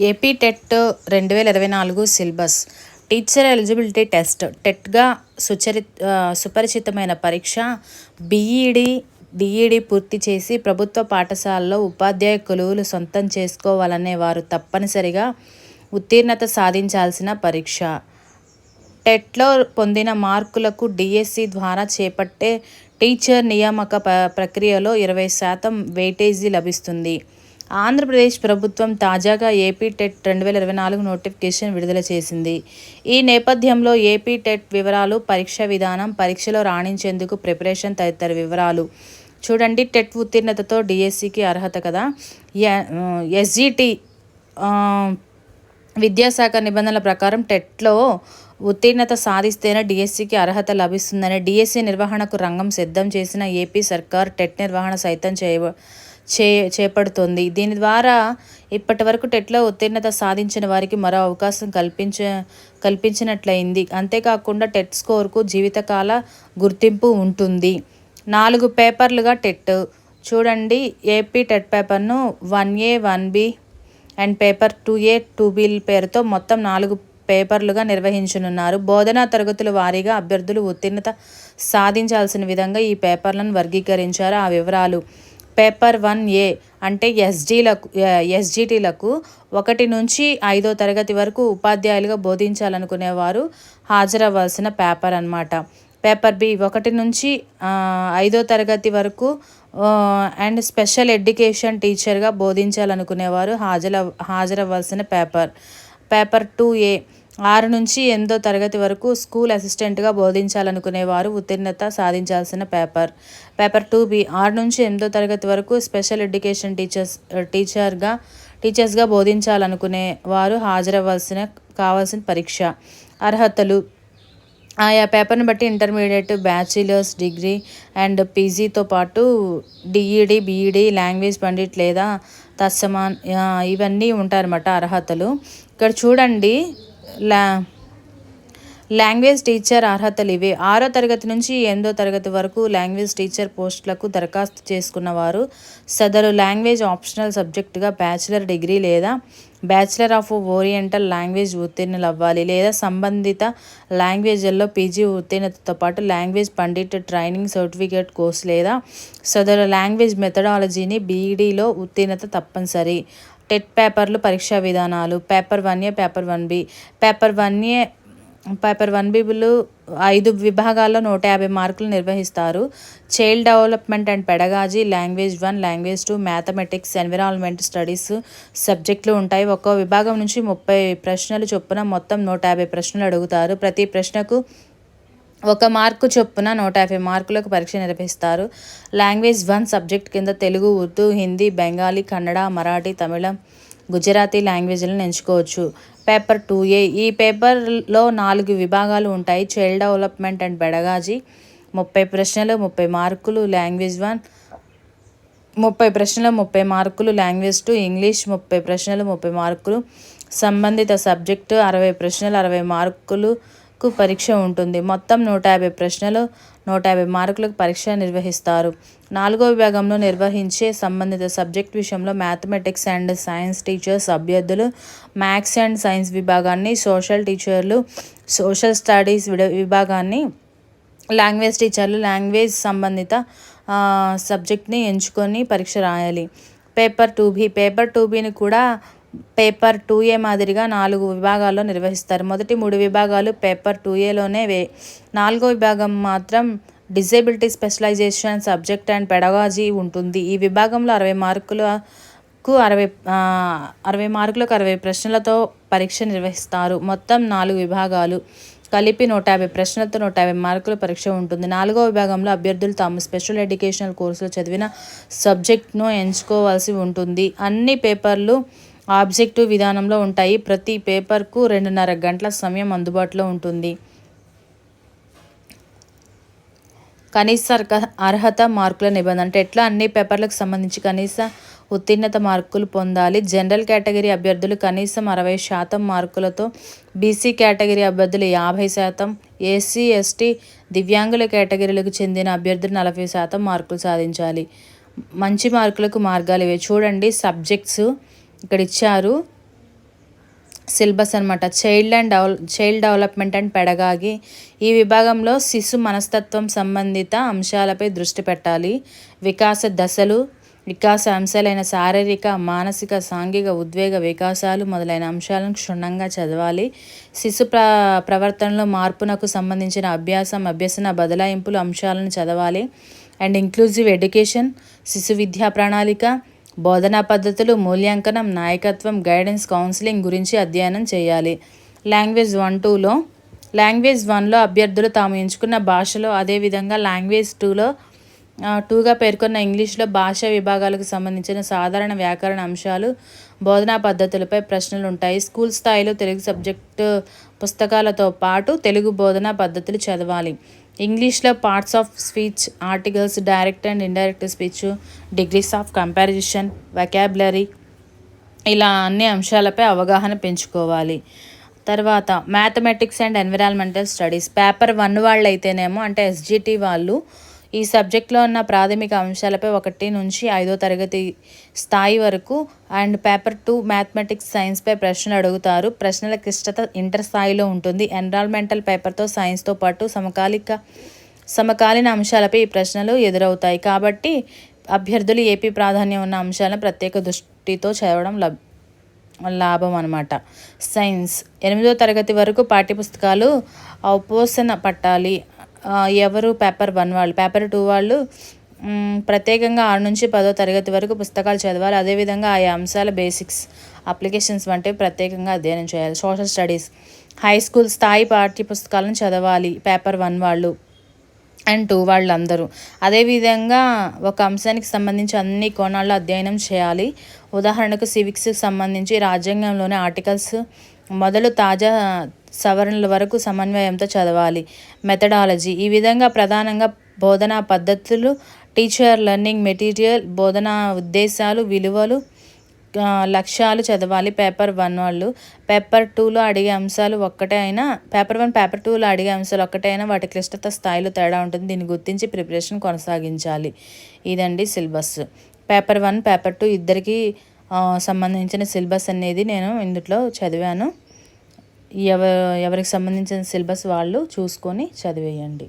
AP TET రెండు వేల ఇరవై నాలుగు సిలబస్. Teacher eligibility test. టెట్గా సుచరి సుపరిచితమైన పరీక్ష బీఈడి డిఈడి పూర్తి చేసి ప్రభుత్వ పాఠశాలలో ఉపాధ్యాయ కొలువులు సొంతం చేసుకోవాలనే వారు తప్పనిసరిగా ఉత్తీర్ణత సాధించాల్సిన పరీక్ష. టెట్లో పొందిన మార్కులకు డిఎస్సి ద్వారా చేపట్టే టీచర్ నియామక ప్రక్రియలో ఇరవై శాతం వెయిటేజీ లభిస్తుంది. ఆంధ్రప్రదేశ్ ప్రభుత్వం తాజాగా ఏపీ టెట్ రెండు వేల ఇరవై నాలుగు నోటిఫికేషన్ విడుదల చేసింది. ఈ నేపథ్యంలో ఏపీ టెట్ వివరాలు పరీక్ష విధానం పరీక్షలో రాణించేందుకు ప్రిపరేషన్ తదితర వివరాలు. చూడండి టెట్ ఉత్తీర్ణతతో డిఎస్సికి అర్హత కదా? ఎస్జిటి విద్యాశాఖ నిబంధనల ప్రకారం టెట్లో ఉత్తీర్ణత సాధిస్తేనే డిఎస్సికి అర్హత లభిస్తుందని డిఎస్సి నిర్వహణకు రంగం సిద్ధం చేసిన ఏపీ సర్కార్ టెట్ నిర్వహణ సైతం చేయ చే చేపడుతోంది. దీని ద్వారా ఇప్పటి వరకు టెట్లో ఉత్తీర్ణత సాధించిన వారికి మరో అవకాశం కల్పించ కల్పించినట్లయింది. అంతేకాకుండా టెట్ స్కోర్కు జీవితకాల గుర్తింపు ఉంటుంది. నాలుగు పేపర్లుగా టెట్. చూడండి ఏపీ టెట్ పేపర్ను one A one B and paper two A two B పేరుతో మొత్తం నాలుగు పేపర్లుగా నిర్వహించనున్నారు. బోధనా తరగతుల వారీగా అభ్యర్థులు ఉత్తీర్ణత సాధించాల్సిన విధంగా ఈ పేపర్లను వర్గీకరించారు. ఆ వివరాలు పేపర్ వన్ ఏ అంటే ఎస్జీలకు ఎస్జిటీలకు ఒకటి నుంచి ఐదో తరగతి వరకు ఉపాధ్యాయులుగా బోధించాలనుకునేవారు హాజరవ్వాల్సిన పేపర్ అనమాట పేపర్ బి ఒకటి నుంచి ఐదో తరగతి వరకు అండ్ స్పెషల్ ఎడ్యుకేషన్ టీచర్గా బోధించాలనుకునేవారు హాజర హాజరవ్వాల్సిన పేపర్. పేపర్ టూ ఏ ఆరు నుంచి ఎనిమిదో తరగతి వరకు స్కూల్ అసిస్టెంట్గా బోధించాలనుకునేవారు ఉత్తీర్ణత సాధించాల్సిన పేపర్. పేపర్ టూ బి ఆరు నుంచి ఎనిమిదో తరగతి వరకు స్పెషల్ ఎడ్యుకేషన్ టీచర్స్ టీచర్గా టీచర్స్గా బోధించాలనుకునే వారు హాజరవ్వాల్సిన కావాల్సిన పరీక్ష. అర్హతలు. ఆయా పేపర్ని బట్టి ఇంటర్మీడియట్ బ్యాచిలర్స్ డిగ్రీ అండ్ పీజీతో పాటు డిఈడి బీఈడి లాంగ్వేజ్ పండిట్ లేదా తత్సమాన్ ఇవన్నీ ఉంటారన్నమాట అర్హతలు. ఇక్కడ చూడండి లా లాంగ్వేజ్ టీచర్ అర్హతలు ఇవే. ఆరో తరగతి నుంచి ఎనిమిదో తరగతి వరకు లాంగ్వేజ్ టీచర్ పోస్టులకు దరఖాస్తు చేసుకున్నవారు సదరు లాంగ్వేజ్ ఆప్షనల్ సబ్జెక్టుగా బ్యాచిలర్ డిగ్రీ లేదా బ్యాచిలర్ ఆఫ్ ఓరియంటల్ లాంగ్వేజ్ ఉత్తీర్ణులు అవ్వాలి లేదా సంబంధిత లాంగ్వేజ్ల్లో పీజీ ఉత్తీర్ణతతో పాటు language pandit training certificate course లేదా సదరు లాంగ్వేజ్ మెథడాలజీని బీఈడీలో ఉత్తీర్ణత తప్పనిసరి. టెట్ పేపర్లు పరీక్షా విధానాలు paper one A paper one B. Paper one A paper one బీబులు ఐదు విభాగాల్లో నూట యాభై మార్కులు నిర్వహిస్తారు. Child development and pedagogy language one language two mathematics environment studies సబ్జెక్టులు ఉంటాయి. ఒక్కో విభాగం నుంచి ముప్పై ప్రశ్నలు చొప్పున మొత్తం నూట యాభై ప్రశ్నలు అడుగుతారు. ప్రతి ప్రశ్నకు ఒక మార్కు చొప్పున నూట యాభై మార్కులకు పరీక్ష నిర్వహిస్తారు. లాంగ్వేజ్ వన్ సబ్జెక్ట్ కింద తెలుగు ఉర్దూ హిందీ బెంగాలీ కన్నడ మరాఠీ తమిళం గుజరాతీ లాంగ్వేజ్లను ఎంచుకోవచ్చు. Paper two A. ఈ పేపర్లో నాలుగు విభాగాలు ఉంటాయి. చైల్డ్ డెవలప్మెంట్ అండ్ బెడగాజీ ముప్పై ప్రశ్నలు ముప్పై మార్కులు లాంగ్వేజ్ వన్ ముప్పై ప్రశ్నలు ముప్పై మార్కులు లాంగ్వేజ్ టూ ఇంగ్లీష్ ముప్పై ప్రశ్నలు ముప్పై మార్కులు సంబంధిత సబ్జెక్టు అరవై ప్రశ్నలు అరవై మార్కులు కు పరీక్ష ఉంటుంది. మొత్తం నూట యాభై ప్రశ్నలు నూట యాభై మార్కులకు పరీక్ష నిర్వహిస్తారు. నాలుగో విభాగంలో నిర్వహించే సంబంధిత సబ్జెక్ట్ విషయంలో మ్యాథమెటిక్స్ అండ్ సైన్స్ టీచర్స్ అభ్యర్థులు మ్యాథ్స్ అండ్ సైన్స్ విభాగాన్ని సోషల్ టీచర్లు సోషల్ స్టడీస్ విభాగాన్ని లాంగ్వేజ్ టీచర్లు లాంగ్వేజ్ సంబంధిత సబ్జెక్ట్ని ఎంచుకొని పరీక్ష రాయాలి. Paper two B paper two బీని కూడా పేపర్ టూ ఏ మాదిరిగా నాలుగు విభాగాల్లో నిర్వహిస్తారు. మొదటి మూడు విభాగాలు పేపర్ టూ ఏలోనే వే నాలుగో విభాగం మాత్రం disability specialisation subject and pedagogy ఉంటుంది. ఈ విభాగంలో అరవై మార్కులకు అరవై అరవై మార్కులకు అరవై ప్రశ్నలతో పరీక్ష నిర్వహిస్తారు. మొత్తం నాలుగు విభాగాలు కలిపి నూట యాభై ప్రశ్నలతో నూట యాభై మార్కుల పరీక్ష ఉంటుంది. నాలుగో విభాగంలో అభ్యర్థులు తాము స్పెషల్ ఎడ్యుకేషనల్ కోర్సులో చదివిన సబ్జెక్ట్ను ఎంచుకోవాల్సి ఉంటుంది. అన్ని పేపర్లు ఆబ్జెక్టివ్ విధానంలో ఉంటాయి. ప్రతి పేపర్కు రెండున్నర గంటల సమయం అందుబాటులో ఉంటుంది. కనీస అర్హత మార్కుల నిబంధన అంటే ఎట్లా? అన్ని పేపర్లకు సంబంధించి కనీస ఉత్తీర్ణత మార్కులు పొందాలి. జనరల్ కేటగిరీ అభ్యర్థులు కనీసం అరవై శాతం మార్కులతో బీసీ కేటగిరీ అభ్యర్థులు యాభై శాతం ఎస్సీ ఎస్టీ దివ్యాంగుల కేటగిరీలకు చెందిన అభ్యర్థులు నలభై శాతం మార్కులు సాధించాలి. మంచి మార్కులకు మార్గాలు ఇవి. చూడండి సబ్జెక్ట్స్ ఇక్కడ ఇచ్చారు సిలబస్ అనమాట చైల్డ్ అండ్ డెవల చైల్డ్ డెవలప్మెంట్ అండ్ పెడగాగి. ఈ విభాగంలో శిశు మనస్తత్వం సంబంధిత అంశాలపై దృష్టి పెట్టాలి. వికాస దశలు వికాస అంశాలైన శారీరక మానసిక సాంఘిక ఉద్వేగ వికాసాలు మొదలైన అంశాలను క్షుణ్ణంగా చదవాలి. శిశు ప్ర ప్రవర్తనలో మార్పునకు సంబంధించిన అభ్యాసం అభ్యసన బదలాయింపులు అంశాలను చదవాలి. అండ్ ఇంక్లూజివ్ ఎడ్యుకేషన్ శిశు విద్యా ప్రణాళిక బోధనా పద్ధతులు మూల్యాంకనం నాయకత్వం గైడెన్స్ కౌన్సిలింగ్ గురించి అధ్యయనం చేయాలి. లాంగ్వేజ్ వన్ టూలో లాంగ్వేజ్ వన్లో అభ్యర్థులు తాము ఎంచుకున్న భాషలో అదేవిధంగా లాంగ్వేజ్ టూలో టూగా పేర్కొన్న ఇంగ్లీష్లో భాషా విభాగాలకు సంబంధించిన సాధారణ వ్యాకరణ అంశాలు బోధనా పద్ధతులపై ప్రశ్నలు ఉంటాయి. స్కూల్ స్థాయిలో తెలుగు సబ్జెక్టు పుస్తకాలతో పాటు తెలుగు బోధనా పద్ధతులు చదవాలి. ఇంగ్లీష్లో parts of speech articles direct and indirect speech degrees of comparison vocabulary ఇలా అన్ని అంశాలపై అవగాహన పెంచుకోవాలి. తర్వాత mathematics and environmental studies paper one వాళ్ళు అయితేనేమో అంటే ఎస్జిటి వాళ్ళు ఈ సబ్జెక్ట్లో ఉన్న ప్రాథమిక అంశాలపై ఒకటి నుంచి ఐదో తరగతి స్థాయి వరకు అండ్ పేపర్ టూ మ్యాథమెటిక్స్ సైన్స్పై ప్రశ్నలు అడుగుతారు. ప్రశ్నల క్లిష్టత ఇంటర్ స్థాయిలో ఉంటుంది. ఎన్రాల్మెంటల్ పేపర్తో సైన్స్తో పాటు సమకాలిక సమకాలీన అంశాలపై ఈ ప్రశ్నలు ఎదురవుతాయి. కాబట్టి అభ్యర్థులు ఏపీ ప్రాధాన్యం ఉన్న అంశాలను ప్రత్యేక దృష్టితో చదవడం లబ్ లాభం అనమాట సైన్స్. ఎనిమిదో తరగతి వరకు పాఠ్యపుస్తకాలు ఔపోసన పట్టాలి. ఎవరు పేపర్ వన్ వాళ్ళు పేపర్ టూ వాళ్ళు ప్రత్యేకంగా ఆరు నుంచి పదో తరగతి వరకు పుస్తకాలు చదవాలి. అదేవిధంగా ఆయా అంశాల బేసిక్స్ అప్లికేషన్స్ వంటివి ప్రత్యేకంగా అధ్యయనం చేయాలి. సోషల్ స్టడీస్ హై స్కూల్ స్థాయి పాఠ్య పుస్తకాలను చదవాలి. పేపర్ వన్ వాళ్ళు అండ్ టూ వాళ్ళందరూ. అదేవిధంగా ఒక అంశానికి సంబంధించి అన్ని కోణాల్లో అధ్యయనం చేయాలి. ఉదాహరణకు సివిక్స్కి సంబంధించి రాజ్యాంగంలోని ఆర్టికల్స్ మొదలు తాజా సవరణల వరకు సమన్వయంతో చదవాలి. మెథడాలజీ. ఈ విధంగా ప్రధానంగా బోధనా పద్ధతులు టీచర్ లెర్నింగ్ మెటీరియల్ బోధనా ఉద్దేశాలు విలువలు లక్ష్యాలు చదవాలి. పేపర్ వన్ వాళ్ళు. పేపర్ టూలో అడిగే అంశాలు ఒక్కటే అయినా పేపర్ వన్ పేపర్ టూలో అడిగే అంశాలు ఒక్కటే అయినా వాటి క్లిష్టత స్థాయిలో తేడా ఉంటుంది. దీన్ని గుర్తించి ప్రిపరేషన్ కొనసాగించాలి. ఇదండి syllabus. Paper one paper two ఇద్దరికి సంబంధించిన సిలబస్ అనేది నేను ఇందులో చదివాను. ఎవ ఎవరికి సంబంధించిన సిలబస్ వాళ్ళు చూసుకొని చదివేయండి.